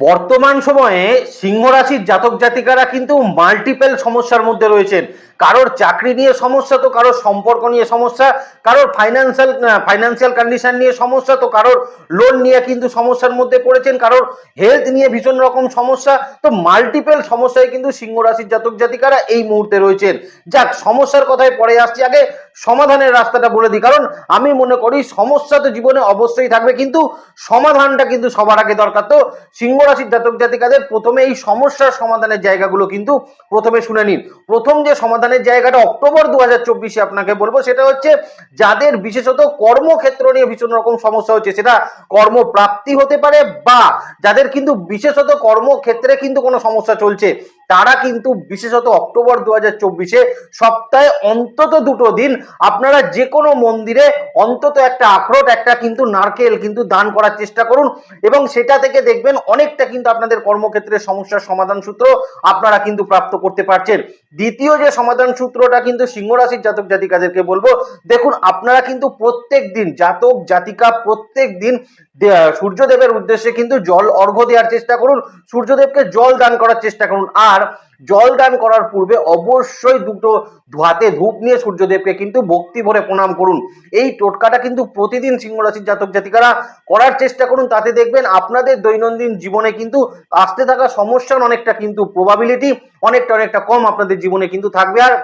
বর্তমান সময়ে সিংহ রাশির জাতক জাতিকারা কিন্তু মাল্টিপেল সমস্যার মধ্যে রয়েছেন। কারোর চাকরি নিয়ে সমস্যা তো কারোর সম্পর্ক নিয়ে সমস্যা, কারোর ফাইন্যান্সিয়াল ফাইন্যান্সিয়াল কন্ডিশন নিয়ে সমস্যা তো কারোর লোন নিয়ে কিন্তু সমস্যার মধ্যে পড়েছেন, কারোর হেলথ নিয়ে ভীষণ রকম সমস্যা। তো মাল্টিপল সমস্যায় কিন্তু সিংহ রাশির জাতক জাতিকারা এই মুহূর্তে রয়েছেন। যাক, সমস্যার কথায় পরে আসছি, আগে সমাধানের রাস্তাটা বলে দিই। কারণ আমি মনে করি, সমস্যা তো জীবনে অবশ্যই থাকবে, কিন্তু সমাধানটা কিন্তু সবার আগে দরকার। তো সিংহ রাশির জাতক জাতিকাদের প্রথমে এই সমস্যার সমাধানের জায়গাগুলো কিন্তু প্রথমে শুনে নিন। প্রথম যে সমাধানের জায়গাটা অক্টোবর দু হাজার আপনাকে বলব, সেটা হচ্ছে যাদের বিশেষত কর্মক্ষেত্র নিয়ে ভীষণ রকম সমস্যা হচ্ছে, সেটা কর্মপ্রাপ্তি হতে পারে বা যাদের কিন্তু বিশেষত কর্মক্ষেত্রে কিন্তু কোনো সমস্যা চলছে। তারা কিন্তু বিশেষত অক্টোবর দু হাজার চব্বিশে সপ্তাহে অন্তত দুটো দিন আপনারা যে কোনো মন্দিরে অন্তত একটা আখরোট, একটা কিন্তু নারকেল কিন্তু দান করার চেষ্টা করুন এবং সেটা থেকে দেখবেন অনেকটা কিন্তু আপনাদের কর্মক্ষেত্রে সমস্যার সমাধান সূত্র আপনারা কিন্তু প্রাপ্ত করতে পারছেন। দ্বিতীয় যে সমাধান সূত্রটা কিন্তু সিংহ রাশির জাতক জাতিকাদেরকে বলব, দেখুন আপনারা কিন্তু প্রত্যেক দিন, জাতক জাতিকা প্রত্যেক দিন সূর্যদেবের উদ্দেশ্যে কিন্তু জল অর্ঘ্য দেওয়ার চেষ্টা করুন। সূর্যদেবকে জল দান করার চেষ্টা করুন। আর জল দান করার পূর্বে অবশ্যই দুটো হাতে ধূপ নিয়ে সূর্যদেবকে কিন্তু ভক্তি ভরে প্রণাম করুন। এই টোটকাটা কিন্তু প্রতিদিন সিংহ রাশির জাতক জাতিকারা করার চেষ্টা করুন। তাতে দেখবেন আপনাদের দৈনন্দিন জীবনে কিন্তু আসতে থাকা সমস্যার অনেকটা কিন্তু প্রবাবিলিটি অনেকটা অনেকটা কম আপনাদের জীবনে কিন্তু থাকবে। আর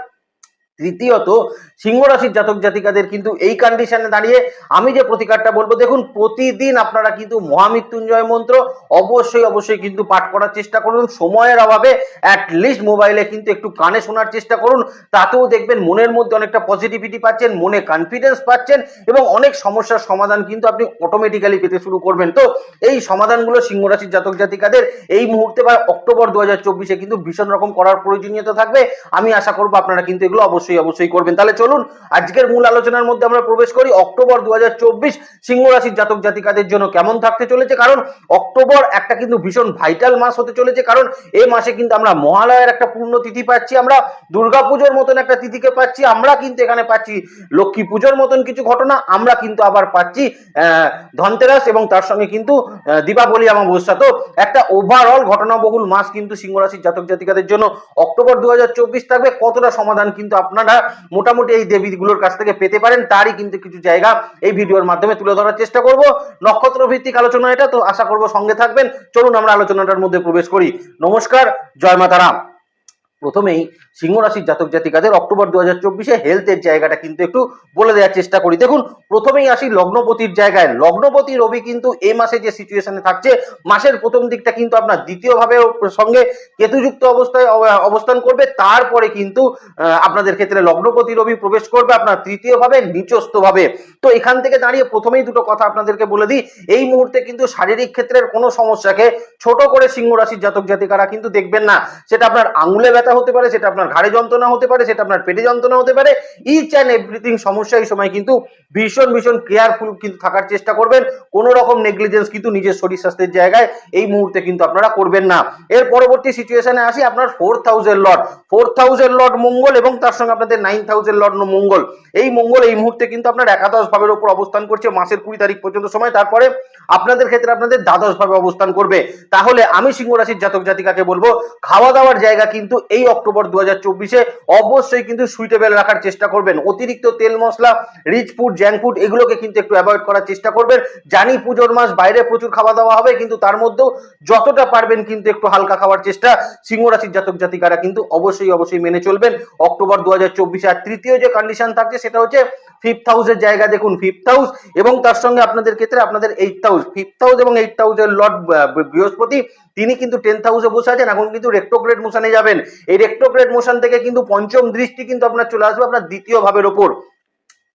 তৃতীয়ত সিংহ রাশির জাতক জাতিকাদের কিন্তু এই কন্ডিশনে দাঁড়িয়ে আমি যে প্রতিকারটা বলব, দেখুন প্রতিদিন আপনারা কিন্তু মহামৃত্যুঞ্জয় মন্ত্র অবশ্যই অবশ্যই কিন্তু পাঠ করার চেষ্টা করুন। সময়ের অভাবে লিস্ট মোবাইলে কিন্তু একটু কানে শোনার চেষ্টা করুন। তাতেও দেখবেন মনের মধ্যে অনেকটা পজিটিভিটি পাচ্ছেন, মনে কনফিডেন্স পাচ্ছেন এবং অনেক সমস্যার সমাধান কিন্তু আপনি অটোমেটিক্যালি পেতে শুরু করবেন। তো এই সমাধানগুলো সিংহ রাশির জাতক জাতিকাদের এই মুহূর্তে বা অক্টোবর দু হাজার কিন্তু ভীষণ রকম করার প্রয়োজনীয়তা থাকবে। আমি আশা করব আপনারা কিন্তু এগুলো অবশ্যই অবশ্যই অবশ্যই করবেন। তাহলে চলুন, আজকের মূল আলোচনার মধ্যে আমরা প্রবেশ করি অক্টোবর দু হাজার চব্বিশ সিংহ রাশির জাতক জাতিকাদের জন্য কেমন থাকতে চলেছে? কারণ অক্টোবর একটা কিন্তু ভীষণ ভাইটাল মাস হতে চলেছে, কারণ এই মাসে কিন্তু আমরা মহালয়ের একটা পূর্ণ তিথি পাচ্ছি, আমরা দুর্গাপুজোর মতন একটা তিথিকে পাচ্ছি, আমরা কিন্তু এখানে পাচ্ছি লক্ষ্মী পুজোর মতন কিছু ঘটনা, আমরা কিন্তু আবার পাচ্ছি ধনতেরাস এবং তার সঙ্গে কিন্তু দীপাবলি অমাবস্যা। তো একটা ওভারঅল ঘটনাবহুল মাস কিন্তু সিংহ রাশির জাতক জাতিকাদের জন্য অক্টোবর দু হাজার চব্বিশ থাকবে, কতটা সমাধান কিন্তু আপনারা মোটামুটি এই দেবীগুলোর কাছ থেকে পেতে পারেন, তারই কিন্তু কিছু জায়গা এই ভিডিওর মাধ্যমে তুলে ধরার চেষ্টা করব। নক্ষত্র ভিত্তিক আলোচনা এটা, তো আশা করব সঙ্গে থাকবেন। চলুন আমরা আলোচনাটার মধ্যে প্রবেশ করি। নমস্কার, জয় মাতারাম। প্রথমেই সিংহ রাশির জাতক জাতিকাদের অক্টোবর দু হাজার চব্বিশে হেলথের জায়গাটা কিন্তু একটু বলে দেওয়ার চেষ্টা করি। দেখুন, প্রথমেই আসি লগ্নপতির জায়গায়। লগ্নপতি রবি কিন্তু এই মাসে যে সিচুয়েশনে থাকছে, মাসের প্রথম দিকটা কিন্তু আপনার দ্বিতীয় ভাবে সঙ্গে কেতুযুক্ত অবস্থায় অব- অবস্থান করবে। তারপরে কিন্তু আপনাদের ক্ষেত্রে লগ্নপতি রবি প্রবেশ করবে আপনার তৃতীয় ভাবে নিচস্থ ভাবে তো এখান থেকে দাঁড়িয়ে প্রথমেই দুটো কথা আপনাদেরকে বলে দিই। এই মুহূর্তে কিন্তু শারীরিক ক্ষেত্রের কোনো সমস্যাকে ছোট করে সিংহ রাশির জাতক জাতিকারা কিন্তু দেখবেন না। সেটা আপনার আঙুলে ব্যথা হতে পারে, সেটা আপনার ঘাড়ে যন্ত্রণা হতে পারে, সেটা আপনার পেটে যন্ত্রণা হতে পারে। ইচ অ্যান্ড এভরিথিং সমস্যা এই সময় কিন্তু ভীষণ ভীষণ কেয়ারফুল কিন্তু থাকার চেষ্টা করবেন। কোনো রকম নেগলিজেন্স কিন্তু নিজের শরীর স্বাস্থ্যের জায়গায় এই মুহূর্তে কিন্তু আপনারা করবেন না। এর পরবর্তী সিচুয়েশনে আসি আপনার four thousand lot four thousand lot মঙ্গল এবং তার সঙ্গে আপনাদের নাইন থাউজেন্ড লট মঙ্গল। এই মঙ্গল এই মুহূর্তে কিন্তু আপনার একাদশ ভাবের উপর অবস্থান করছে, মাসের কুড়ি তারিখ পর্যন্ত সময়। তারপরে আপনাদের ক্ষেত্রে আপনাদের দ্বাদশ ভাবে অবস্থান করবে। তাহলে আমি সিংহ রাশির জাতক জাতিকাকে বলব, খাওয়া দাওয়ার জায়গা কিন্তু এই অক্টোবর দু হাজার চব্বিশে অবশ্যই কিন্তু সুইটেবল রাখার চেষ্টা করবেন। অতিরিক্ত তেল মশলা রিচ ফুড জ্যাঙ্ক ফুড এগুলোকে কিন্তু একটু অ্যাভয়েড করার চেষ্টা করবেন। জানি পুজোর মাস, বাইরে প্রচুর খাওয়া দাওয়া হবে, কিন্তু তার মধ্যেও যতটা পারবেন কিন্তু একটু হালকা খাওয়ার চেষ্টা। সিংহ রাশির জাতক জাতিকারা কিন্তু অবশ্যই অবশ্যই মেনে চলবেন। অক্টোবর দু হাজার চব্বিশে আর তৃতীয় যে কন্ডিশন থাকছে, সেটা হচ্ছে ফিফথ হাউসের জায়গা দেখুন ফিফথ হাউস এবং তার সঙ্গে আপনাদের ক্ষেত্রে আপনাদের এইট হাউস ফিফথ হাউস এবং এইট হাউসের লর্ড বৃহস্পতি, তিনি কিন্তু টেন্থ হাউসে বসে আছেন, এখন কিন্তু রেক্টোগ্রেড মোশনে যাবেন। এই রেক্টোগ্রেড মোশন থেকে কিন্তু পঞ্চম দৃষ্টি কিন্তু আপনার চলে আসবে আপনার দ্বিতীয় ভাবের ওপর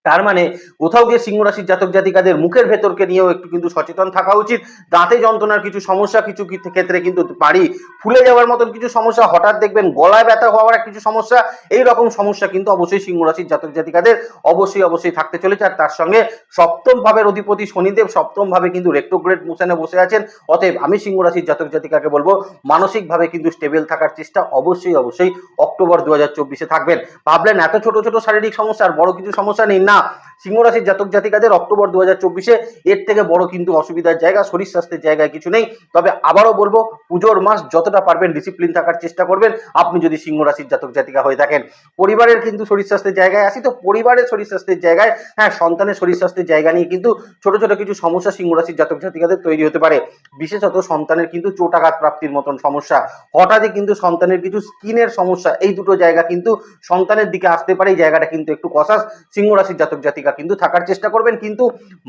তার মানে কোথাও গিয়ে সিংহ রাশির জাতক জাতিকাদের মুখের ভেতরকে নিয়েও একটু কিন্তু সচেতন থাকা উচিত। দাঁতে যন্ত্রণার কিছু সমস্যা কিছু ক্ষেত্রে কিন্তু বাড়ি ফুলে যাওয়ার মতন কিছু সমস্যা, হঠাৎ দেখবেন গলায় ব্যথা হওয়ার কিছু সমস্যা, এই রকম সমস্যা কিন্তু অবশ্যই সিংহ রাশির জাতক জাতিকাদের অবশ্যই অবশ্যই থাকতে চলেছে। আর তার সঙ্গে সপ্তম ভাবের অধিপতি শনিদেব সপ্তম ভাবে কিন্তু রেক্টোগ্রেড মোশনে বসে আছেন। অতএব আমি সিংহ রাশির জাতক জাতিকাকে বলব, মানসিকভাবে কিন্তু স্টেবল থাকার চেষ্টা অবশ্যই অবশ্যই অক্টোবর দু হাজার থাকবেন। ভাবলেন এত ছোট ছোট শারীরিক সমস্যা, আর বড় কিছু সমস্যা নেই। না না সিংহ রাশির জাতক জাতিকাদের অক্টোবর দু হাজার চব্বিশে এর থেকে বড় কিন্তু অসুবিধার জায়গা, শরীর স্বাস্থ্যের জায়গায় কিছু নেই। তবে আবারও বলব, পুজোর মাস যতটা পারবেন ডিসিপ্লিন থাকার চেষ্টা করবেন। আপনি যদি সিংহ রাশির জাতক জাতিকা হয়ে থাকেন, পরিবারের কিন্তু শরীর স্বাস্থ্যের জায়গায় আসি তো পরিবারের শরীর স্বাস্থ্যের জায়গায় হ্যাঁ সন্তানের শরীর স্বাস্থ্যের জায়গা নিয়ে কিন্তু ছোট ছোট কিছু সমস্যা সিংহ রাশির জাতক জাতিকাদের তৈরি হতে পারে। বিশেষত সন্তানের কিন্তু চোটাঘাত প্রাপ্তির মতন সমস্যা। হঠাৎই কিন্তু সন্তানের কিছু স্কিনের সমস্যা, এই দুটো জায়গা কিন্তু সন্তানের দিকে আসতে পারে। এই জায়গাটা কিন্তু একটু কষাস সিংহ রাশির জাতক জাতিকা কিন্তু থাকার চেষ্টা করবেন, কিন্তু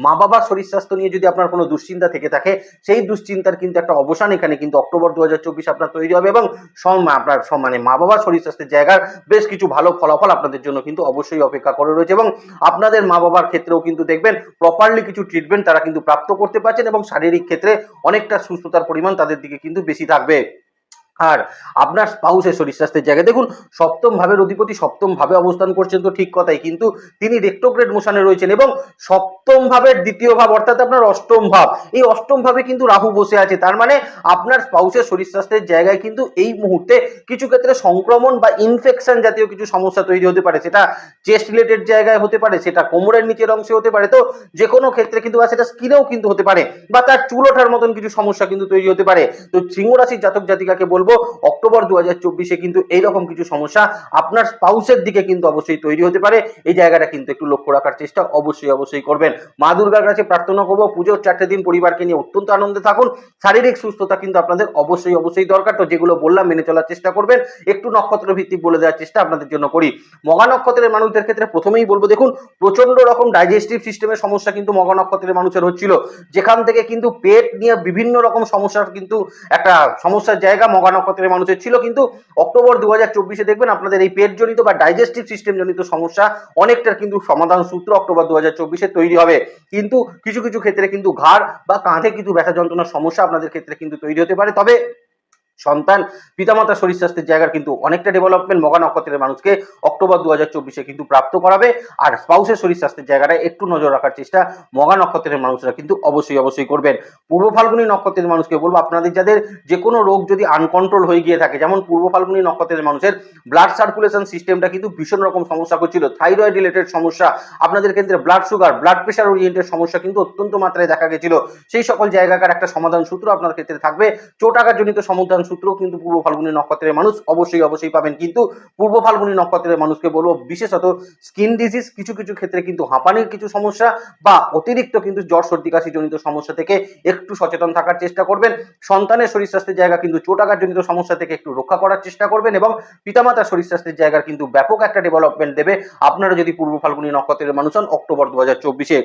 মা বাবার শরীর স্বাস্থ্য নিয়ে যদি আপনার কোনো দুশ্চিন্তা থেকে থাকে, সেই দুশ্চিন্তার কিন্তু একটা অবসান এখানে কিন্তু অক্টোবর দু আপনার তৈরি হবে এবং আপনার সম- মানে মা বাবার শরীর স্বাস্থ্যের জায়গার বেশ কিছু ভালো ফলাফল আপনাদের জন্য কিন্তু অবশ্যই অপেক্ষা করে রয়েছে এবং আপনাদের মা বাবার ক্ষেত্রেও কিন্তু দেখবেন প্রপারলি কিছু ট্রিটমেন্ট তারা কিন্তু প্রাপ্ত করতে পারছেন এবং শারীরিক ক্ষেত্রে অনেকটা সুস্থতার পরিমাণ তাদের দিকে কিন্তু বেশি থাকবে। আর আপনার স্পাউসের শরীর স্বাস্থ্যের জায়গায়। দেখুন, সপ্তম ভাবের অধিপতি সপ্তম ভাবে অবস্থান করছেন তো ঠিক কথাই, কিন্তু তিনি রেক্টোগ্রেড মোশনে রয়েছেন এবং সপ্তম ভাবের দ্বিতীয় ভাব, অর্থাৎ আপনার অষ্টম ভাব, এই অষ্টম ভাবে কিন্তু রাহু বসে আছে। তার মানে আপনার স্পাউসের শরীর স্বাস্থ্যের জায়গায় কিন্তু এই মুহূর্তে কিছু ক্ষেত্রে সংক্রমণ বা ইনফেকশন জাতীয় কিছু সমস্যা তৈরি হতে পারে। সেটা চেস্ট রিলেটেড জায়গায় হতে পারে, সেটা কোমরের নিচের অংশে হতে পারে, তো যে কোনো ক্ষেত্রে কিন্তু বা সেটা স্কিনেও কিন্তু হতে পারে, বা তার চুল ওঠার মতন কিছু সমস্যা কিন্তু তৈরি হতে পারে। তো সিংহ রাশির জাতক জাতিকাকে বলব অক্টোবর দু হাজার চব্বিশে কিন্তু এইরকম কিছু সমস্যা আপনার স্পাউসের দিকে কিন্তু অবশ্যই তৈরি হতে পারে। এই জায়গাটা কিন্তু একটু লক্ষ্য রাখার চেষ্টা অবশ্যই অবশ্যই করবেন। মা দুর্গার কাছে প্রার্থনা করব, পুজোর চারটে দিন পরিবারকে নিয়ে অত্যন্ত আনন্দে থাকুন। শারীরিক সুস্থতা কিন্তু আপনাদের অবশ্যই অবশ্যই দরকার। তো যেগুলো বললাম, মেনে চলার চেষ্টা করবেন। একটু নক্ষত্র ভিত্তিক বলে দেওয়ার চেষ্টা আপনাদের জন্য করি। মগা নক্ষত্রের মানুষদের ক্ষেত্রে প্রথমেই বলব, দেখুন প্রচণ্ড রকম ডাইজেস্টিভ সিস্টেমের সমস্যা কিন্তু মগা নক্ষত্রের মানুষের হচ্ছিল। যেখান থেকে কিন্তু পেট নিয়ে বিভিন্ন রকম সমস্যার কিন্তু একটা সমস্যার জায়গা মগা নক্ষত্রের মানুষের ছিল, কিন্তু অক্টোবর দু হাজার চব্বিশে দেখবেন আপনাদের এই পেট জনিত বা ডাইজেস্টিভ সিস্টেম জনিত সমস্যা অনেকটার কিন্তু সমাধান সূত্র অক্টোবর দু হাজার চব্বিশে তৈরি হবে। কিন্তু কিছু কিছু ক্ষেত্রে কিন্তু ঘাড় বা কাঁধে কিন্তু ব্যথা যন্ত্রণার সমস্যা আপনাদের ক্ষেত্রে কিন্তু তৈরি হতে পারে। তবে সন্তান। পিতামাতার শরীর স্বাস্থ্যের জায়গার কিন্তু অনেকটা ডেভেলপমেন্ট মগা নক্ষত্রের মানুষকে অক্টোবর দু হাজার চব্বিশে কিন্তু প্রাপ্ত করাবে। আর স্পাউসের শরীর স্বাস্থ্যের জায়গাটা একটু নজর রাখার চেষ্টা মগা নক্ষত্রের মানুষরা কিন্তু অবশ্যই অবশ্যই করবেন। পূর্ব ফাল্গুনী নক্ষত্রের মানুষকে বলব, আপনাদের যাদের যে কোনো রোগ যদি আনকন্ট্রোল হয়ে গিয়ে থাকে, যেমন পূর্ব ফাল্গুনী নক্ষত্রের মানুষের ব্লাড সার্কুলেশন সিস্টেমটা কিন্তু ভীষণ রকম সমস্যা করছিল থাইরয়েড রিলেটেড সমস্যা, আপনাদের ক্ষেত্রে blood sugar blood pressure oriented সমস্যা কিন্তু অত্যন্ত মাত্রায় দেখা গেছিল। সেই সকল জায়গাকার একটা সমাধান সূত্র আপনার ক্ষেত্রে থাকবে। চোটাকার জনিত সমাধান কিন্তু পূর্ব ফাল্গুনী নক্ষত্রের মানুষ অবশ্যই অবশ্যই পাবেন। কিন্তু পূর্ব ফাল্গুনি নক্ষত্রের মানুষকে বলব, বিশেষত স্কিন ডিজিজ কিছু কিছু ক্ষেত্রে কিন্তু হাঁপানির কিছু সমস্যা বা অতিরিক্ত কিন্তু জ্বর, সর্দি, কাশি জনিত সমস্যা থেকে একটু সচেতন থাকার চেষ্টা করবেন। সন্তানের শরীর স্বাস্থ্যের জায়গা কিন্তু চোটাঘাত জনিত সমস্যা থেকে একটু রক্ষা করার চেষ্টা করবেন এবং পিতামাতার শরীর স্বাস্থ্যের জায়গার কিন্তু ব্যাপক একটা ডেভেলপমেন্ট দেবে। আপনারা যদি পূর্ব ফাল্গুনি নক্ষত্রের মানুষ হন, অক্টোবর দু হাজার চব্বিশে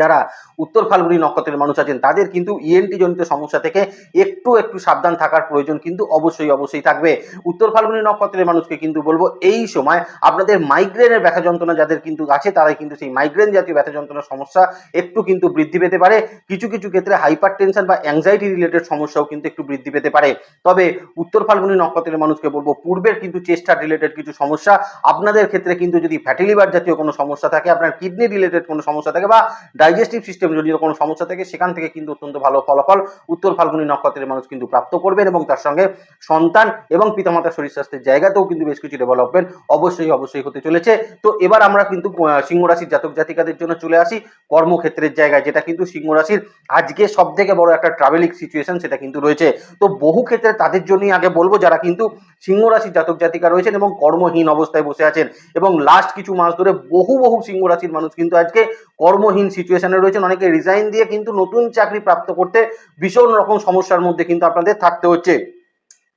যারা উত্তর ফাল্গুনী নক্ষত্রের মানুষ আছেন, তাদের কিন্তু ইএনটি জনিত সমস্যা থেকে একটু একটু সাবধান থাকার প্রয়োজন কিন্তু অবশ্যই অবশ্যই থাকবে। উত্তর ফাল্গুনী নক্ষত্রের মানুষকে কিন্তু বলব, এই সময় আপনাদের মাইগ্রেনের ব্যথা যন্ত্রণা যাদের কিন্তু আছে, তারাই কিন্তু সেই মাইগ্রেন জাতীয় ব্যথা যন্ত্রণার সমস্যা একটু কিন্তু বৃদ্ধি পেতে পারে। কিছু কিছু ক্ষেত্রে হাইপার টেনশন বা অ্যাংজাইটি রিলেটেড সমস্যাও কিন্তু একটু বৃদ্ধি পেতে পারে। তবে উত্তর ফাল্গুনী নক্ষত্রের মানুষকে বলব, পূর্বের কিন্তু চেস্টার রিলেটেড কিছু সমস্যা, আপনাদের ক্ষেত্রে কিন্তু যদি ফ্যাটি লিভার জাতীয় কোনো সমস্যা থাকে, আপনার কিডনি রিলেটেড কোনো সমস্যা থাকে বা ডাইজেস্টিভ সিস্টেম জনিত কোনো সমস্যা থাকে সেখান থেকে কিন্তু অত্যন্ত ভালো ফলাফল। উত্তর ফাল্গুনী নক্ষত্রের মানুষ কিন্তু প্রাপ্ত করবেন এবং তার সঙ্গে সন্তান এবং পিতামাতার শরীর স্বাস্থ্যের জায়গাতেও কিন্তু বেশ কিছু ডেভেলপমেন্ট অবশ্যই অবশ্যই হতে চলেছে। তো এবার আমরা কিন্তু আহ, সিংহ রাশির জাতক জাতিকাদের জন্য চলে আসি কর্মক্ষেত্রের জায়গায় যেটা কিন্তু সিংহ রাশির আজকে সব থেকে বড় একটা ট্রাভেলিং সিচুয়েশন সেটা কিন্তু রয়েছে। তো বহু ক্ষেত্রে তাদের জন্যই আগে বলব যারা কিন্তু সিংহ রাশির জাতক জাতিকা রয়েছেন এবং কর্মহীন অবস্থায় বসে আছেন এবং লাস্ট কিছু মাস ধরে বহু বহু সিংহ রাশির মানুষ কিন্তু আজকে কর্মহীন সিচুয়েশনে রয়েছেন। অনেকে রিজাইন দিয়ে কিন্তু নতুন চাকরি প্রাপ্ত করতে ভীষণ রকম সমস্যার মধ্যে কিন্তু আপনাদের থাকতে হচ্ছে।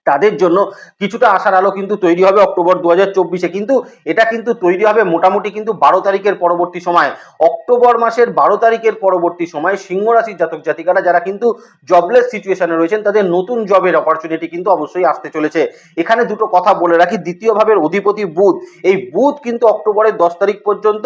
তাদের জন্য কিছুটা আশার আলো কিন্তু তৈরি হবে অক্টোবর দু হাজার চব্বিশে। কিন্তু এটা কিন্তু তৈরি হবে মোটামুটি কিন্তু বারো তারিখের পরবর্তী সময়। অক্টোবর মাসের বারো তারিখের পরবর্তী সময় সিংহ রাশির জাতক জাতিকারা যারা কিন্তু জবলেস সিচুয়েশনে রয়েছেন, তাদের নতুন জবের অপরচুনিটি কিন্তু অবশ্যই আসতে চলেছে। এখানে দুটো কথা বলে রাখি। দ্বিতীয় ভাবের অধিপতি বুধ। এই বুধ কিন্তু অক্টোবরের দশ তারিখ পর্যন্ত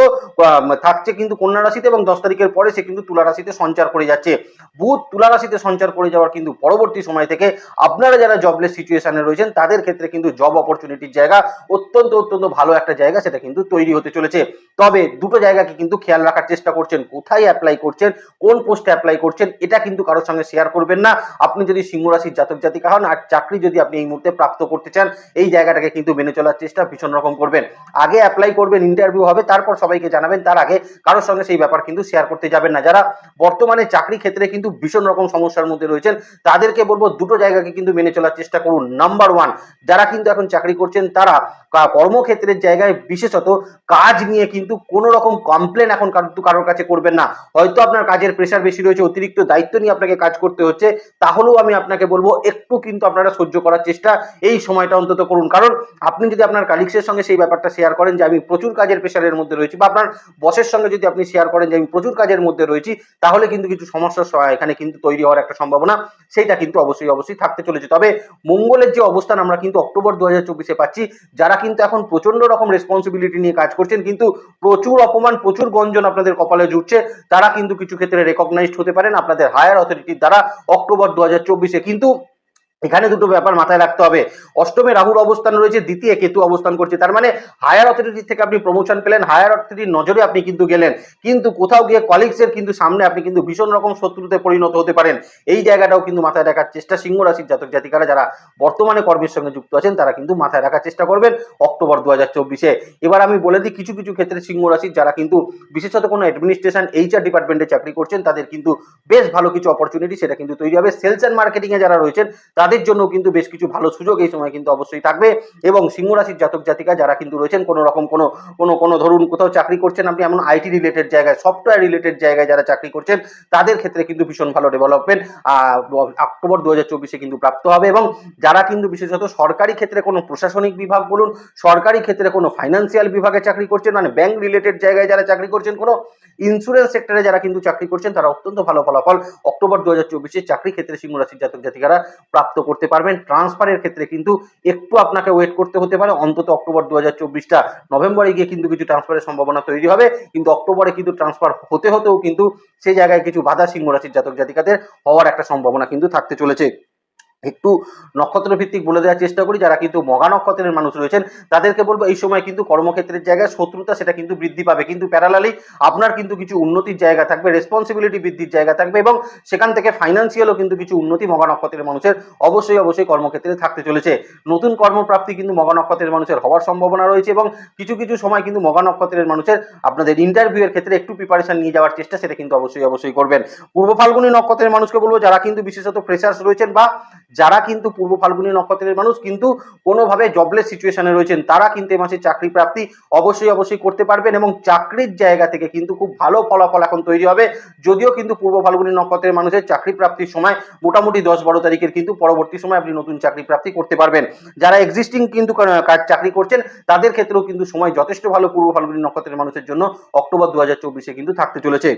থাকছে কিন্তু কন্যা রাশিতে এবং দশ তারিখের পরে সে কিন্তু তুলা রাশিতে সঞ্চার করে যাচ্ছে। বুধ তুলা রাশিতে সঞ্চার করে যাওয়ার কিন্তু পরবর্তী সময় থেকে আপনারা যারা জবলেস সিচুয়েশন সিচুয়েশনে রয়েছেন, তাদের ক্ষেত্রে কিন্তু জব অপরচুনিটির জায়গা অত্যন্ত অত্যন্ত ভালো একটা জায়গা সেটা কিন্তু তৈরি হতে চলেছে। তবে দুটো জায়গাকে কিন্তু খেয়াল রাখার চেষ্টা করছেন, কোথায় অ্যাপ্লাই করছেন, কোন পোস্টে অ্যাপ্লাই করছেন, এটা কিন্তু কারোর সঙ্গে শেয়ার করবেন না। আপনি যদি সিংহ রাশির জাতক জাতিকা হন আর চাকরি যদি আপনি এই মুহূর্তে প্রাপ্ত করতে চান, এই জায়গাটাকে কিন্তু মেনে চলার চেষ্টা ভীষণ রকম করবেন। আগে অ্যাপ্লাই করবেন ইন্টারভিউ হবে, তারপর সবাইকে জানাবেন, তার আগে কারোর সঙ্গে সেই ব্যাপার কিন্তু শেয়ার করতে যাবেন না। যারা বর্তমানে চাকরি ক্ষেত্রে কিন্তু ভীষণ রকম সমস্যার মধ্যে রয়েছেন, তাদেরকে বলব দুটো জায়গাকে কিন্তু মেনে চলার চেষ্টা করুন। নাম্বার ওয়ান যারা কিন্তু এখন চাকরি করছেন, তারা কর্মক্ষেত্রের জায়গায় বিশেষত কাজ নিয়ে কিন্তু কোনো রকম কমপ্লেন এখন কারো- কারোর কাছে করবেন না। হয়তো আপনার কাজের প্রেশার বেশি রয়েছে, অতিরিক্ত দায়িত্ব নিয়ে আপনাকে কাজ করতে হচ্ছে, তাহলেও আমি আপনাকে বলব, একটু কিন্তু আপনারা সহ্য করার চেষ্টা, এই সময়টা অন্তত করুন। কারণ আপনি যদি আপনার কালিক্সের সঙ্গে সেই ব্যাপারটা শেয়ার করেন যে, আমি প্রচুর কাজের প্রেশারের মধ্যে রয়েছি, বা আপনার বসের সঙ্গে যদি আপনি শেয়ার করেন যে, আমি প্রচুর কাজের মধ্যে রয়েছি, তাহলে কিন্তু কিছু সমস্যার এখানে কিন্তু তৈরি হওয়ার একটা সম্ভাবনা, সেইটা কিন্তু অবশ্যই অবশ্যই থাকতে চলেছে। তবে মঙ্গলের যে অবস্থান আমরা কিন্তু অক্টোবর দু হাজার চব্বিশে পাচ্ছি, যারা কিন্তু এখন প্রচণ্ড রকম রেসপন্সিবিলিটি নিয়ে কাজ করছেন, কিন্তু প্রচুর অপমান, প্রচুর গঞ্জন আপনাদের কপালে জুটছে, তারা কিন্তু কিছু ক্ষেত্রে রেকগনাইজড হতে পারেন, আপনাদের হায়ার অথরিটির দ্বারা অক্টোবর দু হাজার চব্বিশে। কিন্তু এখানে দুটো ব্যাপার মাথায় রাখতে হবে। অষ্টমে রাহুর অবস্থান রয়েছে, দ্বিতীয় কেতু অবস্থান করছে। তার মানে হায়ার অথরিটি থেকে আপনি প্রমোশন পেলেন হায়ার অথরিটির নজরে আপনি কিন্তু গেলেন। কিন্তু কোথাও গিয়ে কলিগসের কিন্তু সামনে আপনি কিন্তু ভীষণ রকম শত্রুতে পরিণত হতে পারেন। এই জায়গাটাও কিন্তু মাথায় রাখার চেষ্টা। সিংহ রাশির জাতক জাতিকারা যারা বর্তমানে কর্মের সঙ্গে যুক্ত আছেন, তারা কিন্তু মাথায় রাখার চেষ্টা করবেন অক্টোবর দু হাজার চব্বিশে। এবার আমি বলে দিই, কিছু কিছু ক্ষেত্রে সিংহ রাশির যারা কিন্তু বিশেষত কোনো অ্যাডমিনিস্ট্রেশন এইচআর ডিপার্টমেন্টে চাকরি করছেন, তাদের কিন্তু বেশ ভালো কিছু অপরচুনিটি সেটা কিন্তু তৈরি হবে। সেলস অ্যান্ড মার্কেটিংয়ে যারা রয়েছেন, তাদের জন্য কিন্তু বেশ কিছু ভালো সুযোগ এই সময় কিন্তু অবশ্যই থাকবে। এবং সিংহ রাশির জাতক জাতিকা যারা কিন্তু রয়েছেন, কোনো রকম কোনো কোনো কোনো ধরুন কোথাও চাকরি করছেন আপনি, এমন আইটি রিলেটেড জায়গায় সফটওয়্যার রিলেটেড জায়গায় যারা চাকরি করছেন, তাদের ক্ষেত্রে কিন্তু ভীষণ ভালো ডেভেলপমেন্ট অক্টোবর দু হাজার কিন্তু প্রাপ্ত হবে। এবং যারা কিন্তু বিশেষত সরকারি ক্ষেত্রে কোনো প্রশাসনিক বিভাগ বলুন, সরকারি ক্ষেত্রে কোনো ফাইন্যান্সিয়াল বিভাগে চাকরি করছেন মানে ব্যাংক রিলেটেড জায়গায় যারা চাকরি করছেন, কোনো ইন্স্যুরেন্স সেক্টরে যারা কিন্তু চাকরি করছেন, তারা অত্যন্ত ভালো ফলাফল অক্টোবর দু হাজার চব্বিশে চাকরি ক্ষেত্রে সিংহ রাশির জাতক জাতিকারা প্রাপ্ত করতে পারবেন। ট্রান্সফারের ক্ষেত্রে কিন্তু একটু আপনাকে ওয়েট করতে হতে পারে। অন্তত অক্টোবর দু হাজার চব্বিশটা নভেম্বরে গিয়ে কিন্তু কিছু ট্রান্সফারের সম্ভাবনা তৈরি হবে। কিন্তু অক্টোবরে কিন্তু ট্রান্সফার হতে হতেও কিন্তু সেই জায়গায় কিছু বাধা সিংহ রাশির জাতক জাতিকাদের হওয়ার একটা সম্ভাবনা কিন্তু থাকতে চলেছে। একটু নক্ষত্র ভিত্তিক বলে দেওয়ার চেষ্টা করি, যারা কিন্তু মগা নক্ষত্রের মানুষ রয়েছেন, তাদেরকে বলব এই সময় কিন্তু কর্মক্ষেত্রের জায়গায় শত্রুতা সেটা কিন্তু বৃদ্ধি পাবে। কিন্তু প্যারালালি আপনার কিন্তু কিছু উন্নতির জায়গা থাকবে রেসপন্সিবিলিটি বৃদ্ধির জায়গা থাকবে এবং সেখান থেকে ফাইন্যান্সিয়ালও কিন্তু কিছু উন্নতি মগা নক্ষত্রের মানুষের অবশ্যই অবশ্যই কর্মক্ষেত্রে থাকতে চলেছে। নতুন কর্মপ্রাপ্তি কিন্তু মগা নক্ষত্রের মানুষের হওয়ার সম্ভাবনা রয়েছে এবং কিছু কিছু সময় কিন্তু মগা নক্ষত্রের মানুষের আপনাদের ইন্টারভিউয়ের ক্ষেত্রে একটু প্রিপারেশন নিয়ে যাওয়ার চেষ্টা, সেটা কিন্তু অবশ্যই অবশ্যই করবেন। পূর্ব ফাল্গুনী নক্ষত্রের মানুষকে বলব, যারা কিন্তু বিশেষত ফ্রেশার্স রয়েছেন বা যারা কিন্তু পূর্ব ফাল্গুনী নক্ষত্রের মানুষ কিন্তু কোনোভাবে জবলেস সিচুয়েশনে রয়েছেন, তারা কিন্তু এ মাসে চাকরি প্রাপ্তি অবশ্যই অবশ্যই করতে পারবেন এবং চাকরির জায়গা থেকে কিন্তু খুব ভালো ফলাফল এখন তৈরি হবে। যদিও কিন্তু পূর্ব ফাল্গুনী নক্ষত্রের মানুষের চাকরি প্রাপ্তির সময় মোটামুটি দশ বারো তারিখের কিন্তু পরবর্তী সময় আপনি নতুন চাকরি প্রাপ্তি করতে পারবেন। যারা এক্সিস্টিং কিন্তু কাজ চাকরি করছেন, তাদের ক্ষেত্রেও কিন্তু সময় যথেষ্ট ভালো পূর্ব ফাল্গুনী নক্ষত্রের মানুষের জন্য অক্টোবর দু হাজার চব্বিশে কিন্তু থাকতে চলেছে।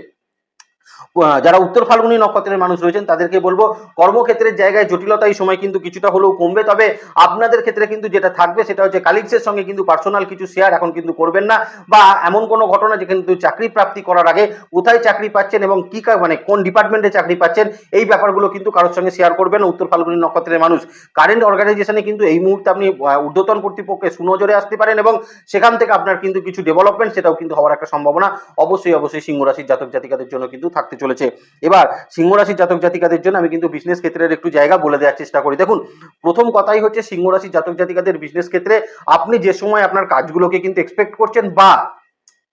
যারা উত্তর ফাল্গুনী নক্ষত্রের মানুষ রয়েছেন তাদেরকে বলব কর্মক্ষেত্রের জায়গায় জটিলতা এই সময় কিন্তু কিছুটা হলেও কমবে। তবে আপনাদের ক্ষেত্রে কিন্তু যেটা থাকবে সেটা হচ্ছে কালিগসের সঙ্গে কিন্তু পার্সোনাল কিছু শেয়ার এখন কিন্তু করবেন না বা এমন কোনো ঘটনা যে কিন্তু চাকরি প্রাপ্তি করার আগে কোথায় চাকরি পাচ্ছেন এবং কি মানে কোন ডিপার্টমেন্টে চাকরি পাচ্ছেন এই ব্যাপারগুলো কিন্তু কারোর সঙ্গে শেয়ার করবেন উত্তর ফাল্গুনী নক্ষত্রের মানুষ। কারেন্ট অর্গানাইজেশনে কিন্তু এই মুহূর্তে আপনি আহ, ঊর্ধ্বতন কর্তৃপক্ষে সুনজরে আসতে পারেন এবং সেখান থেকে আপনার কিন্তু কিছু ডেভেলপমেন্ট সেটাও কিন্তু হওয়ার একটা সম্ভাবনা অবশ্যই অবশ্যই সিংহ রাশির জাতক জাতিকাদের জন্য কিন্তু থাকতে চলেছে। এবার সিংহ রাশির জাতক জাতিকাদের জন্য আমি কিন্তু বিজনেস ক্ষেত্রের একটু জায়গা বলে দেওয়ার চেষ্টা করি। দেখুন, প্রথম কথাই হচ্ছে সিংহ রাশির জাতক জাতিকাদের বিজনেস ক্ষেত্রে আপনি যে সময় আপনার কাজগুলোকে কিন্তু এক্সপেক্ট করছেন বা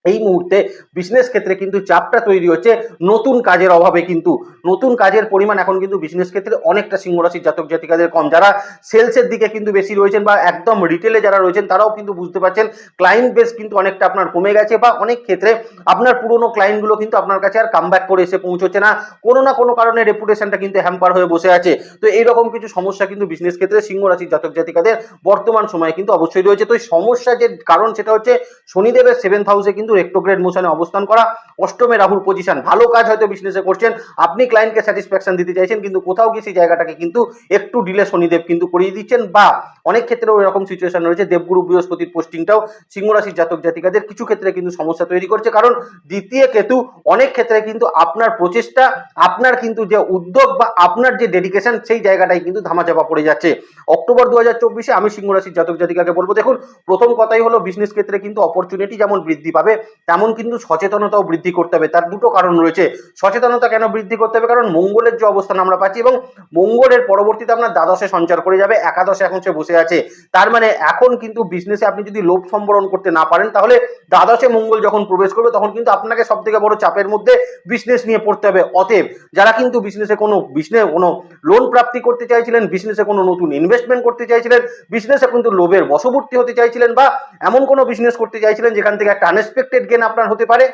এই মুহূর্তে বিজনেস ক্ষেত্রে কিন্তু চাপটা তৈরি হচ্ছে। নতুন কাজের অভাবে কিন্তু। নতুন কাজের পরিমাণ এখন কিন্তু বিজনেস ক্ষেত্রে অনেকটা সিংহ রাশির জাতক জাতিকাদের কম। যারা সেলসের দিকে কিন্তু বেশি রয়েছেন বা একদম রিটেলে যারা রয়েছেন, তারাও কিন্তু বুঝতে পারছেন ক্লায়েন্ট বেস কিন্তু অনেকটা আপনার কমে গেছে বা অনেক ক্ষেত্রে আপনার পুরনো ক্লায়েন্টগুলো কিন্তু আপনার কাছে আর কাম করে এসে পৌঁছচ্ছে না। কোনো না কোনো কারণে রেপুটেশনটা কিন্তু হ্যাম্পার হয়ে বসে আছে। তো এইরকম কিছু সমস্যা কিন্তু বিজনেস ক্ষেত্রে সিংহ রাশির জাতক জাতিকাদের বর্তমান সময়ে কিন্তু অবশ্যই রয়েছে। তো এই সমস্যা যে কারণ সেটা হচ্ছে শনিদেবের সেভেন্থ হাউসে কিন্তু রেক্টোগ্রেড মোশনে অবস্থান করা অষ্টমে রাহুর পজিশন ভালো কাজ হয়তো বিজনেসে করছেন, আপনি ক্লায়েন্টকে স্যাটিসফ্যাকশন দিতে চাইছেন, কিন্তু কোথাও গিয়ে সেই জায়গাটাকে কিন্তু একটু ডিলে শনিদেব কিন্তু করিয়ে দিচ্ছেন বা অনেক ক্ষেত্রেও এরকম সিচুয়েশন রয়েছে, দেবগুরু বৃহস্পতির পোস্টিংটাও সিংহ রাশির জাতক জাতিকাদের কিছু ক্ষেত্রে কিন্তু সমস্যা তৈরি করছে। কারণ দ্বিতীয় কেতু অনেক ক্ষেত্রে কিন্তু আপনার প্রচেষ্টা, আপনার কিন্তু যে উদ্যোগ বা আপনার যে ডেডিকেশন সেই জায়গাটাই কিন্তু ধামাচাপা পড়ে যাচ্ছে। অক্টোবর দু হাজার চব্বিশে আমি সিংহ রাশির জাতক জাতিকাকে বলব, দেখুন, প্রথম কথাই হলো বিজনেস ক্ষেত্রে কিন্তু অপরচুনিটি যেমন বৃদ্ধি পাবে তেমন কিন্তু সচেতনতাও বৃদ্ধি করতে হবে। তার দুটো কারণ রয়েছে। সচেতনতা কেন বৃদ্ধি করতে হবে? কারণ মঙ্গলের যে অবস্থান আমরা পাচ্ছি এবং মঙ্গলের পরবর্তীতে আপনার দ্বাদশে সঞ্চার করে যাবে, একাদশে এখন সে বসে আছে। তার মানে এখন কিন্তু বিজনেসে আপনি যদি লোভ সম্বরণ করতে না পারেন, তাহলে দ্বাদশে মঙ্গল যখন প্রবেশ করবে, তখন কিন্তু আপনাকে সব থেকে বড় চাপের মধ্যে বিজনেস নিয়ে পড়তে হবে। অতএব যারা কিন্তু বিজনেসে কোনো বিজনেস কোনো লোন প্রাপ্তি করতে চাইছিলেন বিজনেসে কোনো নতুন ইনভেস্টমেন্ট করতে চাইছিলেন বিজনেসে কিন্তু লোভের বশবর্তী হতে চাইছিলেন বা এমন কোনো বিজনেস করতে চাইছিলেন যেখান থেকে একটা আনএক্সপেক্টেড গেন আপনার হতে পারে।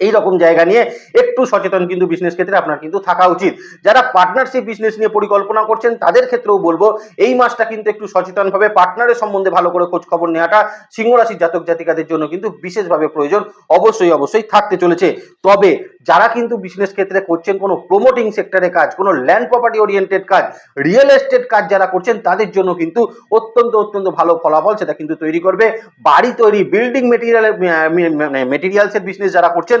এই রকম জায়গা নিয়ে একটু সচেতন কিন্তু বিজনেস ক্ষেত্রে আপনার কিন্তু থাকা উচিত। যারা পার্টনারশিপ বিজনেস নিয়ে পরিকল্পনা করছেন, তাদের ক্ষেত্রেও বলব, এই মাসটা কিন্তু একটু সচেতনভাবে পার্টনারের সম্বন্ধে ভালো করে খোঁজ খবর নেওয়াটা সিংহরাশির জাতক জাতিকাদের জন্য কিন্তু বিশেষভাবে প্রয়োজন, অবশ্যই অবশ্যই থাকতে চলেছে। তবে যারা কিন্তু বিজনেস ক্ষেত্রে করছেন, কোনো প্রমোটিং সেক্টরে কাজ, কোনো ল্যান্ড প্রপার্টি ওরিয়েন্টেড কাজ রিয়েল এস্টেট কাজ যারা করছেন, তাদের জন্য কিন্তু অত্যন্ত অত্যন্ত ভালো ফলাফল সেটা কিন্তু তৈরি করবে। বাড়ি তৈরি বিল্ডিং মেটেরিয়াল মেটেরিয়ালসের বিজনেস যারা করছেন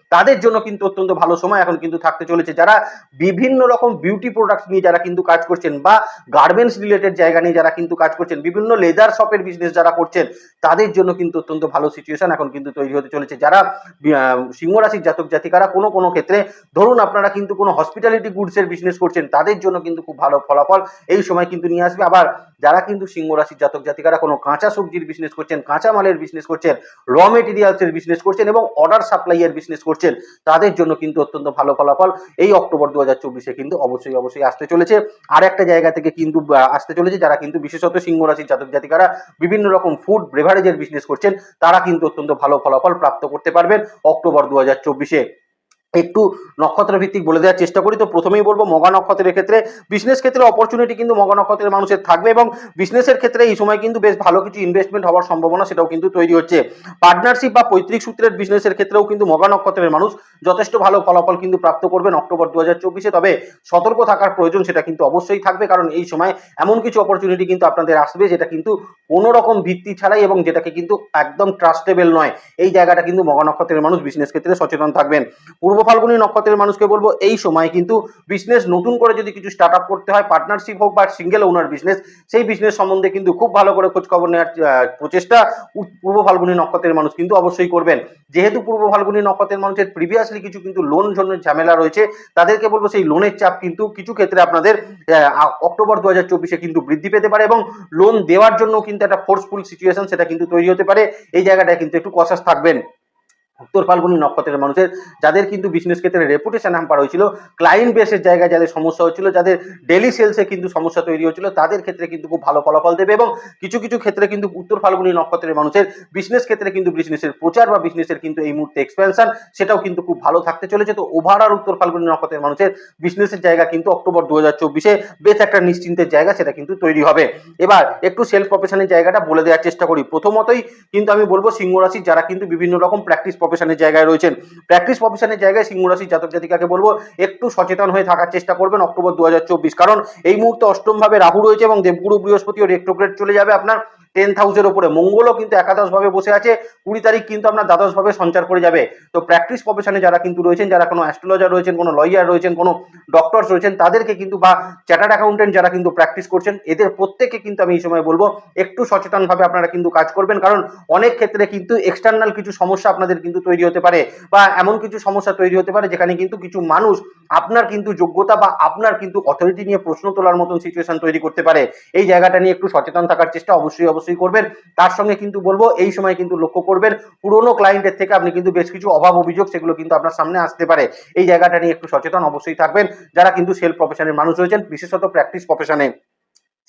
তাদের জন্য কিন্তু অত্যন্ত ভালো সময় এখন কিন্তু থাকতে চলেছে। যারা বিভিন্ন রকম বিউটি প্রোডাক্ট নিয়ে যারা কিন্তু কাজ করছেন বা গার্মেন্টস রিলেটেড জায়গা নিয়ে যারা কিন্তু কাজ করছেন বিভিন্ন লেদার শপের বিজনেস যারা করছেন তাদের জন্য কিন্তু অত্যন্ত ভালো সিচুয়েশন এখন কিন্তু তৈরি হতে চলেছে। যারা আহ, সিংহ রাশির জাতক জাতিকারা কোনো কোনো ক্ষেত্রে ধরুন আপনারা কিন্তু কোনো হসপিটালিটি গুডসের বিজনেস করছেন তাদের জন্য কিন্তু খুব ভালো ফলাফল এই সময় কিন্তু নিয়ে আসবে। আবার যারা কিন্তু সিংহ রাশির জাতক জাতিকারা কোনো কাঁচা সবজির বিজনেস করছেন কাঁচা মালের বিজনেস করছেন র মেটেরিয়ালসের বিজনেস করছেন এবং অর্ডার সাপ্লাইয়ের বিজনেস করছেন তাদের জন্য কিন্তু অত্যন্ত ভালো ফলাফল। এই অক্টোবর দু হাজার চব্বিশে কিন্তু অবশ্যই অবশ্যই আসতে চলেছে। আর একটা জায়গা থেকে কিন্তু আসতে চলেছে যারা কিন্তু বিশেষত সিংহ রাশির জাতক জাতিকারা বিভিন্ন রকম ফুড বেভারেজের বিজনেস করছেন, তারা কিন্তু অত্যন্ত ভালো ফলাফল প্রাপ্ত করতে পারবেন অক্টোবর দু হাজার চব্বিশে। একটু নক্ষত্র ভিত্তিক বলে দেওয়ার চেষ্টা করি। তো প্রথমেই বলব, মগা নক্ষত্রের ক্ষেত্রে বিজনেস ক্ষেত্রে অপরচুনিটি কিন্তু মগা নক্ষত্রের মানুষের থাকবে এবং বিজনেসের ক্ষেত্রে এই সময় কিন্তু বেশ ভালো কিছু ইনভেস্টমেন্ট হওয়ার সম্ভাবনা সেটাও কিন্তু তৈরি হচ্ছে। পার্টনারশিপ বা পৈতৃক সূত্রের বিজনেসের ক্ষেত্রেও কিন্তু মগা নক্ষত্রের মানুষ যথেষ্ট ভালো ফলাফল কিন্তু প্রাপ্ত করবেন অক্টোবর দু তবে সতর্ক থাকার প্রয়োজন সেটা কিন্তু অবশ্যই থাকবে কারণ এই সময় এমন কিছু অপরচুনিটি কিন্তু আপনাদের আসবে যেটা কিন্তু কোনো রকম ভিত্তি ছাড়াই এবং যেটাকে কিন্তু একদম ট্রাস্টেবল নয়। এই জায়গাটা কিন্তু মগা নক্ষত্রের মানুষ বিজনেস ক্ষেত্রে সচেতন থাকবেন। পূর্ব ফাল্গুনী নক্ষত্রের মানুষকে বলব, এই সময় কিন্তু বিজনেস নতুন করে যদি কিছু স্টার্ট আপ করতে হয় পার্টনারশিপ হোক বা সিঙ্গেল ওনার বিজনেস সেই বিজনেস সম্বন্ধে কিন্তু খুব ভালো করে খোঁজ খবর নেওয়ার প্রচেষ্টা পূর্ব ফাল্গুনী নক্ষত্রের মানুষ কিন্তু অবশ্যই করবেন। যেহেতু পূর্ব ফাল্গুনী নক্ষত্রের মানুষের প্রিভিয়াসলি কিছু কিন্তু লোন জন্য ঝামেলা রয়েছে, তাদেরকে বলব সেই লোনের চাপ কিন্তু কিছু ক্ষেত্রে আপনাদের অক্টোবর দু হাজার চব্বিশে কিন্তু বৃদ্ধি পেতে পারে এবং লোন দেওয়ার জন্য কিন্তু একটা ফোর্সফুল সিচুয়েশন সেটা কিন্তু তৈরি হতে পারে। এই জায়গাটায় কিন্তু একটু কষাস থাকবেন। উত্তর ফাল্গুনী নক্ষত্রের মানুষের, যাদের কিন্তু বিজনেস ক্ষেত্রে রেপুটেশন হ্যাম্পার হয়েছিল ক্লায়েন্ট বেসের জায়গায় যাদের সমস্যা হচ্ছিল যাদের ডেলি সেলসে কিন্তু সমস্যা তৈরি হচ্ছিল তাদের ক্ষেত্রে কিন্তু খুব ভালো ফলাফল দেবে এবং কিছু কিছু ক্ষেত্রে কিন্তু উত্তর ফাল্গুনী নক্ষত্রের মানুষের বিজনেস ক্ষেত্রে কিন্তু বিজনেসের প্রচার বা বিজনেসের কিন্তু এই মুহূর্তে এক্সপেনশন সেটাও কিন্তু খুব ভালো থাকতে চলেছে। তো ওভারঅল উত্তর ফাল্গুনী নক্ষত্রের মানুষের বিজনেসের জায়গা কিন্তু অক্টোবর দু হাজার চব্বিশে বেশ একটা নিশ্চিন্তের জায়গা, সেটা কিন্তু তৈরি হবে। এবার একটু সেলফ প্রফেশনের জায়গাটা বলে দেওয়ার চেষ্টা করি। প্রথমতই কিন্তু আমি বলব সিংহ রাশির যারা কিন্তু বিভিন্ন রকম প্র্যাকটিস প্রফেশনের জায়গায় রয়েছেন। প্র্যাকটিস প্রফেশনের জায়গায় সিংহ রাশির জাতক জাতিকাকে বলব, একটু সচেতন হয়ে থাকার চেষ্টা করবেন অক্টোবর দু হাজার চব্বিশ। কারণ এই মুহূর্তে অষ্টমভাবে রাহু রয়েছে এবং দেবগুরু বৃহস্পতি ও রেক্টোগ্রেড চলে যাবে আপনার। টেন্থ হাউসের উপরে। মঙ্গলও কিন্তু একাদশ ভাবে বসে আছে। কুড়ি তারিখ কিন্তু আপনার দ্বাদশ ভাবে সঞ্চার করে যাবে। তো প্র্যাকটিস প্রফেশনে যারা কিন্তু রয়েছেন, যারা কোনো অ্যাস্ট্রোলজার রয়েছেন, কোনো লয়ার রয়েছেন, কোনো ডক্টরস রয়েছেন, তাদেরকে কিন্তু বা চার্টার্ড অ্যাকাউন্টেন্ট যারা কিন্তু প্র্যাকটিস করছেন, এদের প্রত্যেককে কিন্তু আমি এই সময় বলব, একটু সচেতনভাবে আপনারা কিন্তু কাজ করবেন। কারণ অনেক ক্ষেত্রে কিন্তু এক্সটার্নাল কিছু সমস্যা আপনাদের কিন্তু তৈরি হতে পারে বা এমন কিছু সমস্যা তৈরি হতে পারে যেখানে কিন্তু কিছু মানুষ আপনার কিন্তু যোগ্যতা বা আপনার কিন্তু অথরিটি নিয়ে প্রশ্ন তোলার মতন সিচুয়েশন তৈরি করতে পারে। এই জায়গাটা নিয়ে একটু সচেতন থাকার চেষ্টা অবশ্যই অবশ্যই। করবেন। তার সঙ্গে কিন্তু বলব, এই সময় কিন্তু লক্ষ্য করবেন, পুরোনো ক্লায়েন্টের থেকে আপনি কিন্তু বেশ কিছু অভাব অভিযোগ সেগুলো কিন্তু আপনার সামনে আসতে পারে। এই জায়গাটা নিয়ে একটু সচেতন অবশ্যই থাকবেন। যারা কিন্তু সেল প্রফেশনের মানুষ রয়েছেন, বিশেষত প্র্যাকটিস প্রফেশনে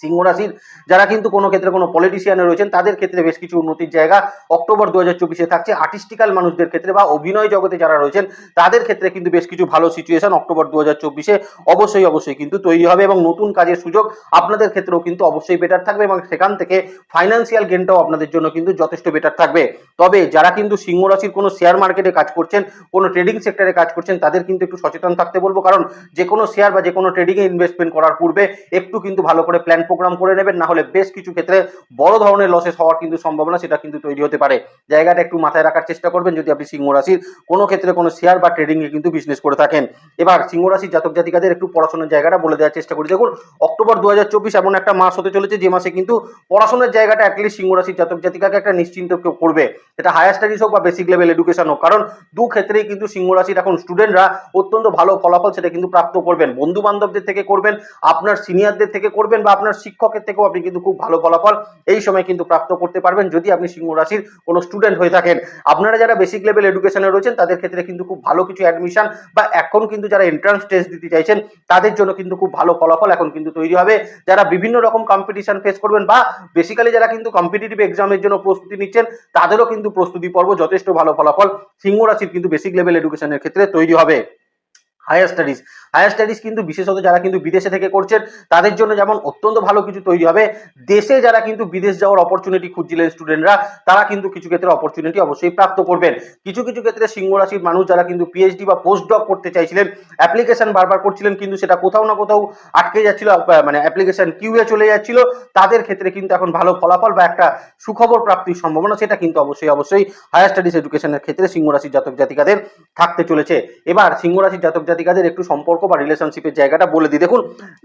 সিংহ রাশির যারা কিন্তু কোনো ক্ষেত্রে কোনো পলিটিশিয়ানে রয়েছেন, তাদের ক্ষেত্রে বেশ কিছু উন্নতির জায়গা অক্টোবর দু হাজার চব্বিশে থাকছে। আর্টিস্টিক্যাল মানুষদের ক্ষেত্রে বা অভিনয় জগতে যারা রয়েছেন, তাদের ক্ষেত্রে কিন্তু বেশ কিছু ভালো সিচুয়েশন অক্টোবর দু হাজার চব্বিশে অবশ্যই অবশ্যই কিন্তু তৈরি হবে এবং নতুন কাজের সুযোগ আপনাদের ক্ষেত্রেও কিন্তু অবশ্যই বেটার থাকবে এবং সেখান থেকে ফাইন্যান্সিয়াল গেনটাও আপনাদের জন্য কিন্তু যথেষ্ট বেটার থাকবে। তবে যারা কিন্তু সিংহ রাশির কোনো শেয়ার মার্কেটে কাজ করছেন, কোনো ট্রেডিং সেক্টরে কাজ করছেন, তাদের কিন্তু একটু সচেতন থাকতে বলব। কারণ যে কোনো শেয়ার বা যে কোনো ট্রেডিংয়ে ইনভেস্টমেন্ট করার পূর্বে একটু কিন্তু ভালো করে প্ল্যান প্রোগ্রাম করে নেবেন, না হলে বেশ কিছু ক্ষেত্রে বড় ধরনের লসেস হওয়ার কিন্তু সম্ভাবনা সেটা কিন্তু তৈরি হতে পারে। জায়গাটা একটু মাথায় রাখার চেষ্টা করবেন যদি আপনি সিংহ রাশির কোনো ক্ষেত্রে কোনো শেয়ার বা ট্রেডিংয়ে কিন্তু বিজনেস করে থাকেন। এবার সিংহ রাশির জাতক জাতিকাদের একটু পড়াশোনার জায়গাটা বলে দেওয়ার চেষ্টা করি। দেখুন, অক্টোবর দু হাজার চব্বিশ এমন একটা মাস হতে চলেছে যে মাসে কিন্তু পড়াশোনার জায়গাটা অ্যাটলিস্ট সিংহ রাশির জাতক জাতিকাকে একটা নিশ্চিন্ত করবে। এটা হায়ার স্টাডিজ হোক বা বেসিক লেভেল এডুকেশন হোক। কারণ দু ক্ষেত্রেই কিন্তু সিংহ রাশির এখন স্টুডেন্টরা অত্যন্ত ভালো ফলাফল সেটা কিন্তু প্রাপ্ত করবেন। বন্ধু বান্ধবদের থেকে করবেন, আপনার সিনিয়রদের থেকে করবেন বা আপনার শিক্ষকের থেকেও আপনি কিন্তু খুব ভালো ফলাফল এই সময় কিন্তু প্রাপ্ত করতে পারবেন, যদি আপনি সিংহ রাশির কোনো স্টুডেন্ট হয়ে থাকেন। আপনারা যারা বেসিক লেভেল এডুকেশনে রয়েছেন, তাদের ক্ষেত্রে কিন্তু খুব ভালো কিছু অ্যাডমিশন বা এখন কিন্তু যারা এন্ট্রান্স টেস্ট দিতে চাইছেন, তাদের জন্য কিন্তু খুব ভালো ফলাফল এখন কিন্তু তৈরি হবে। যারা বিভিন্ন রকম কম্পিটিশন ফেস করবেন বা বেসিক্যালি যারা কিন্তু কম্পিটিটিভ এক্সামের জন্য প্রস্তুতি নিচ্ছেন, তাদেরও কিন্তু প্রস্তুতি পর্ব যথেষ্ট ভালো ফলাফল সিংহ রাশির কিন্তু বেসিক লেভেল এডুকেশনের ক্ষেত্রে তৈরি হবে। হায়ার স্টাডিজ হায়ার স্টাডিজ কিন্তু বিশেষত যারা কিন্তু বিদেশে থেকে করছেন, তাদের জন্য যেমন অত্যন্ত ভালো কিছু তৈরি হবে। দেশে যারা কিন্তু বিদেশ যাওয়ার অপরচুনিটি খুঁজছিলেন স্টুডেন্টরা তারা কিন্তু কিছু ক্ষেত্রে অপরচুনিটি অবশ্যই প্রাপ্ত করবেন। কিছু কিছু ক্ষেত্রে সিংহ রাশির মানুষ যারা কিন্তু পিএইচডি বা পোস্ট ডক করতে চাইছিলেন অ্যাপ্লিকেশন বারবার করছিলেন, কিন্তু সেটা কোথাও না কোথাও আটকে যাচ্ছিল মানে অ্যাপ্লিকেশন কিউয়ে চলে যাচ্ছিল। তাদের ক্ষেত্রে কিন্তু এখন ভালো ফলাফল বা একটা সুখবর প্রাপ্তির সম্ভাবনা, সেটা কিন্তু অবশ্যই অবশ্যই হায়ার স্টাডিজ এডুকেশনের ক্ষেত্রে সিংহ রাশির জাতক জাতিকাদের থাকতে চলেছে। এবার সিংহ রাশির জাতক জাতিকাদের একটু সম্পর্ক বা রিলেশনশিপের জায়গাটা বলে দিই। দেখুন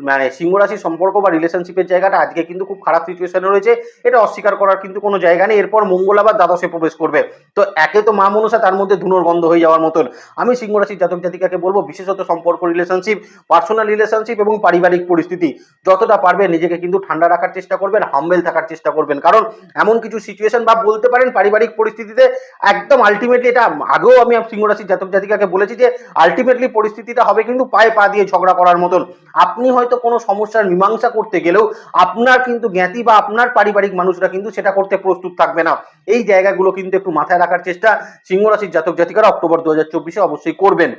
মানে সিংহ রাশির সম্পর্ক বা রিলেশনশিপের জায়গাটা আজকে কিন্তু খুব খারাপ সিচুয়েশনে রয়েছে। এটা অস্বীকার করার কিন্তু কোনো জায়গা নেই। এরপর মঙ্গল আবার দ্বাদশে প্রবেশ করবে। তো একে তো মা মনসা, তার মধ্যে ধুনোর গন্ধ হয়ে যাওয়ার মতন। আমি সিংহ রাশির জাতক জাতিকাকে বলব, বিশেষত সম্পর্ক রিলেশনশিপ পার্সোনাল রিলেশনশিপ এবং পারিবারিক পরিস্থিতি। যতটা পারবে নিজেকে কিন্তু ঠান্ডা রাখার চেষ্টা করবেন হাম্বেল থাকার চেষ্টা করবেন। কারণ এমন কিছু সিচুয়েশন বা বলতে পারেন পারিবারিক পরিস্থিতিতে একদম আলটিমেটলি এটা, আগেও আমি সিংহ রাশির জাতক জাতিকাকে বলেছি যে আলটিমেটলি পরিস্থিতিটা হবে কিন্তু পায়ে পা দিয়ে ঝগড়া করার মতন। আপনি হয়তো কোনো সমস্যার মীমাংসা করতে গেলেও আপনার কিন্তু জ্ঞাতি বা আপনার পারিবারিক মানুষরা কিন্তু সেটা করতে প্রস্তুত থাকবে না। এই জায়গাগুলো কিন্তু একটু মাথায় রাখার চেষ্টা। সিংহরাশির জাতক জাতিকারা অক্টোবর দু অবশ্যই করবেন।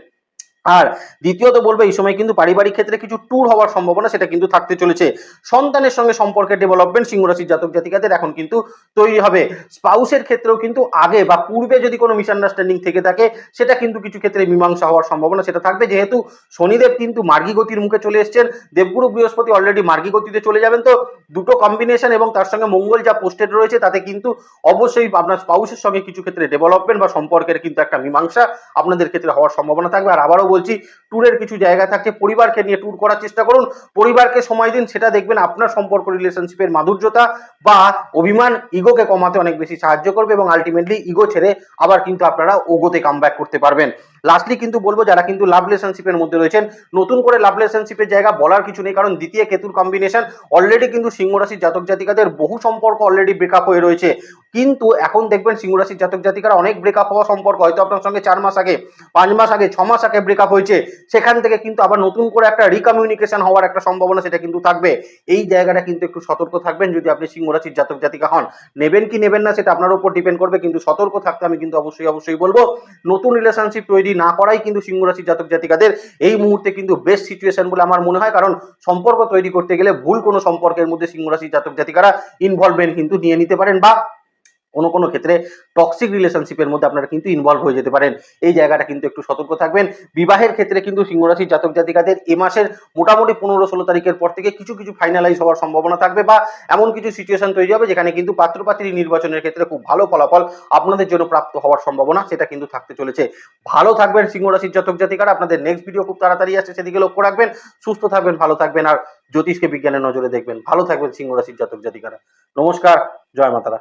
আর দ্বিতীয়ত বলব, এই সময় কিন্তু পারিবারিক ক্ষেত্রে কিছু ট্যুর হওয়ার সম্ভাবনা সেটা কিন্তু থাকতে চলেছে। সন্তানের সঙ্গে সম্পর্কের ডেভেলপমেন্ট সিংহ রাশির জাতক জাতিকাদের এখন কিন্তু তৈরি হবে। স্পাউসের ক্ষেত্রেও কিন্তু আগে বা পূর্বে যদি কোনো মিসআন্ডারস্ট্যান্ডিং থেকে থাকে, সেটা কিন্তু কিছু ক্ষেত্রে মীমাংসা হওয়ার সম্ভাবনা সেটা থাকবে। যেহেতু শনিদেব কিন্তু মার্গী গতির মুখে চলে এসেছেন, দেবগুরু বৃহস্পতি অলরেডি মার্গী গতিতে চলে যাবেন, তো দুটো কম্বিনেশন এবং তার সঙ্গে মঙ্গল যা পোস্টেড রয়েছে, তাতে কিন্তু অবশ্যই আপনার স্পাউসের সঙ্গে কিছু ক্ষেত্রে ডেভেলপমেন্ট বা সম্পর্কের কিন্তু একটা মীমাংসা আপনাদের ক্ষেত্রে হওয়ার সম্ভাবনা থাকবে। আর আবারও বলছি ট্যুরের কিছু জায়গা থাকছে, পরিবারকে নিয়ে ট্যুর করার চেষ্টা করুন। পরিবারকে সময় দিন, সেটা দেখবেন আপনার সম্পর্ক রিলেশনশিপের মাধুর্যতা বা অভিমান ইগোকে কমাতে অনেক বেশি সাহায্য করবে এবং আলটিমেটলি ইগো ছেড়ে আবার কিন্তু আপনারা ওগোতে কাম করতে পারবেন। লাস্টলি কিন্তু বলব, যারা কিন্তু লাভ রিলেশনশিপের মধ্যে রয়েছেন, নতুন করে লাভ রিলেশনশিপের জায়গা বলার কিছু নেই, কারণ দ্বিতীয় কেতুর কম্বিনেশন অলরেডি কিন্তু সিংহ রাশির জাতক জাতিকাদের বহু সম্পর্ক অলরেডি ব্রেকআপ হয়ে রয়েছে। কিন্তু এখন দেখবেন সিংহ রাশির জাতক জাতিকারা অনেক ব্রেকআপ হওয়া সম্পর্ক, হয়তো আপনার সঙ্গে চার মাস আগে, পাঁচ মাস আগে, ছ মাস আগে ব্রেকআপ হয়েছে, সেখান থেকে কিন্তু আবার নতুন করে একটা রিকমিউনিকেশন হওয়ার একটা সম্ভাবনা সেটা কিন্তু থাকবে। এই জায়গাটা কিন্তু একটু সতর্ক থাকবেন যদি আপনি সিংহ রাশির জাতক জাতিকা হন। নেবেন কি নেবেন না সেটা আপনার উপর ডিপেন্ড করবে, কিন্তু সতর্ক থাকতে আমি কিন্তু অবশ্যই অবশ্যই বলব, নতুন রিলেশনশিপ তৈরি না করাই কিন্তু সিংহ রাশির জাতক জাতিকাদের এই মুহূর্তে কিন্তু বেস্ট সিচুয়েশন বলে আমার মনে হয়, কারণ সম্পর্ক তৈরি করতে গেলে ভুল কোনো সম্পর্কের মধ্যে সিংহ রাশির জাতক জাতিকারা ইনভলভমেন্ট কিন্তু নিয়ে নিতে পারেন বা কোনো কোনো ক্ষেত্রে টক্সিক রিলেশনশিপের মধ্যে আপনারা কিন্তু ইনভলভ হয়ে যেতে পারেন। এই জায়গাটা কিন্তু একটু সতর্ক থাকবেন। বিবাহের ক্ষেত্রে কিন্তু সিংহরাশির জাতক জাতিকাদের এ মাসের মোটামুটি পনেরো ষোলো তারিখের পর থেকে কিছু কিছু ফাইনালাইজ হওয়ার সম্ভাবনা থাকবে বা এমন কিছু সিচুয়েশন তৈরি হবে যেখানে কিন্তু পাত্রপাত্রী নির্বাচনের ক্ষেত্রে খুব ভালো ফলাফল আপনাদের জন্য প্রাপ্ত হওয়ার সম্ভাবনা সেটা কিন্তু থাকতে চলেছে। ভালো থাকবেন সিংহরাশির জাতক জাতিকারা। আপনাদের নেক্সট ভিডিও খুব তাড়াতাড়ি আসছে, সেদিকে লক্ষ্য রাখবেন। সুস্থ থাকবেন, ভালো থাকবেন আর জ্যোতিষকে বিজ্ঞানের নজরে দেখবেন। ভালো থাকবেন সিংহরাশির জাতক জাতিকারা। নমস্কার, জয় মাতারা।